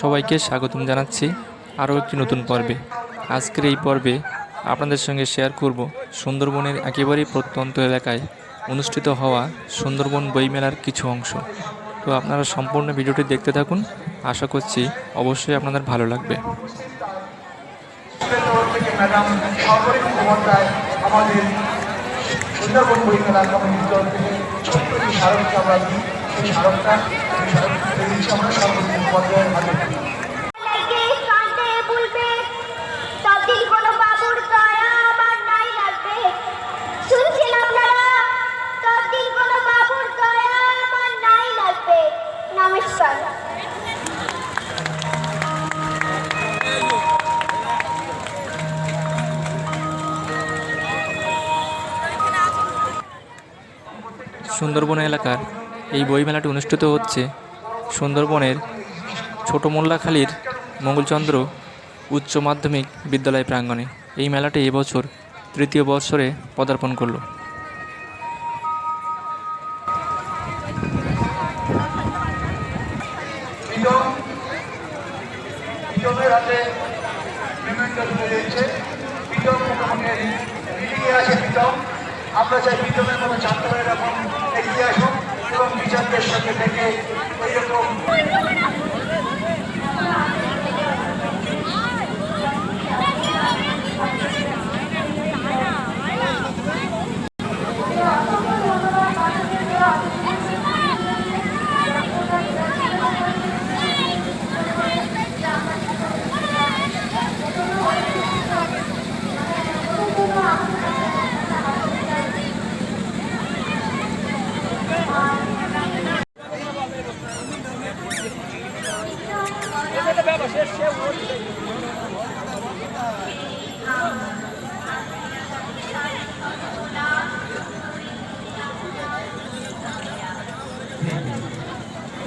সবাইকে স্বাগতম জানাচ্ছি আরও একটি নতুন পর্বে। আজকের এই পর্বে আপনাদের সঙ্গে শেয়ার করব সুন্দরবনের একেবারেই প্রত্যন্ত এলাকায় অনুষ্ঠিত হওয়া সুন্দরবন বইমেলার কিছু অংশ। তো আপনারা সম্পূর্ণ ভিডিওটি দেখতে থাকুন, আশা করছি অবশ্যই আপনাদের ভালো লাগবে। আমাদের সুন্দরবন বই মেলা কমিটির তরফ থেকে ছোট্ট আমরা সেই সেই আমরা সুন্দরবন এলাকার এই বইমেলাটি অনুষ্ঠিত হচ্ছে সুন্দরবনের ছোট মোল্লাখালীর মঙ্গলচন্দ্র উচ্চ মাধ্যমিক বিদ্যালয় প্রাঙ্গণে। এই মেলাটি এবছর তৃতীয় বৎসরে পদার্পণ করল। আমরা চাই প্রিয়মের মতো ছাত্ররা এগিয়ে আসুন এবং বিচারকের সাথে থেকে ওইরকম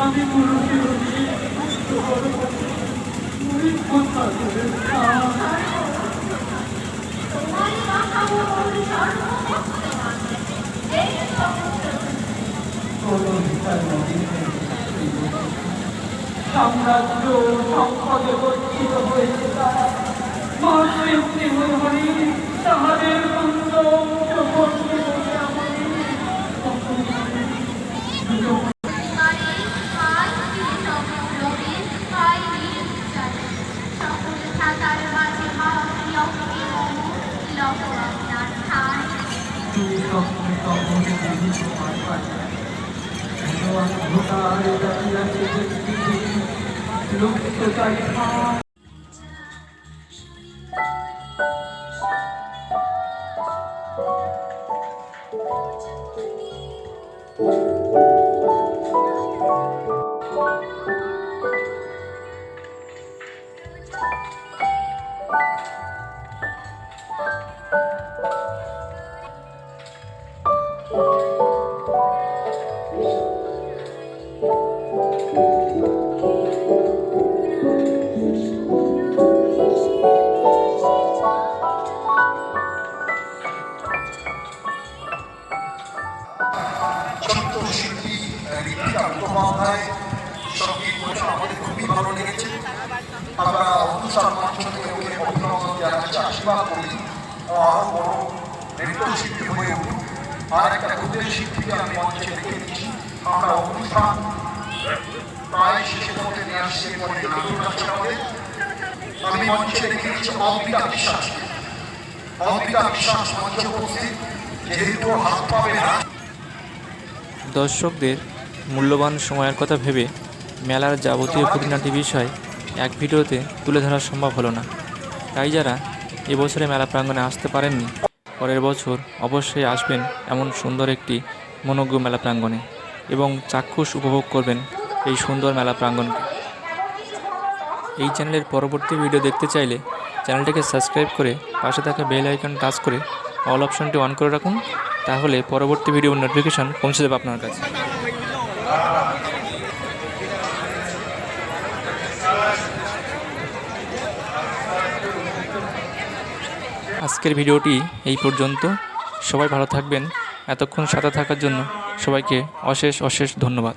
আমি পুরুষের সাম্রাজ্য সম্পদে গচ্ছিত হয়েছে তারা মহাশক্তি লুপ্ত ছোট্ট মুখোপাধ্যায় সংগীত আমাদের খুবই ভালো লেগেছে আমরা অনুষ্ঠান মঞ্চ থেকে ওকে অভিনন্দন জানাচ্ছি আশীর্বাদ করি আরও বড় নৃত্য শিল্পী হয়ে উঠুক আর একটা ক্ষুদ্র শিল্পীকে আমি মঞ্চে রেখে দিচ্ছি আমরা অনুষ্ঠান প্রায় শেষের মধ্যে নিয়ে আসছি এরপরে নাটক আছে আমাদের আমি মঞ্চে রেখে দিচ্ছি অমৃতা বিশ্বাসকে অমৃতা বিশ্বাস মঞ্চে উপস্থিত যেহেতু হাত পাবে না দর্শকদের মূল্যবান সময়ের কথা ভেবে মেলার যাবতীয় খুঁটিনাটি বিষয় এক ভিডিওতে তুলে ধরা সম্ভব হলো না। তাই যারা এবছরে মেলা প্রাঙ্গণে আসতে পারেননি, পরের বছর অবশ্যই আসবেন এমন সুন্দর একটি মনোজ্ঞ মেলা প্রাঙ্গণে এবং চাক্ষুষ উপভোগ করবেন এই সুন্দর মেলা প্রাঙ্গণকে। এই চ্যানেলের পরবর্তী ভিডিও দেখতে চাইলে চ্যানেলটিকে সাবস্ক্রাইব করে পাশে থাকা বেল আইকন টাচ করে অল অপশনটি অন করে রাখুন, তাহলে পরবর্তী ভিডিও নোটিফিকেশন পৌঁছে দেবে আপনার কাছে। আজকের ভিডিওটি এই পর্যন্ত। সবাই ভালো থাকবেন। এতক্ষণ সাথে থাকার জন্য সবাইকে অশেষ অশেষ ধন্যবাদ।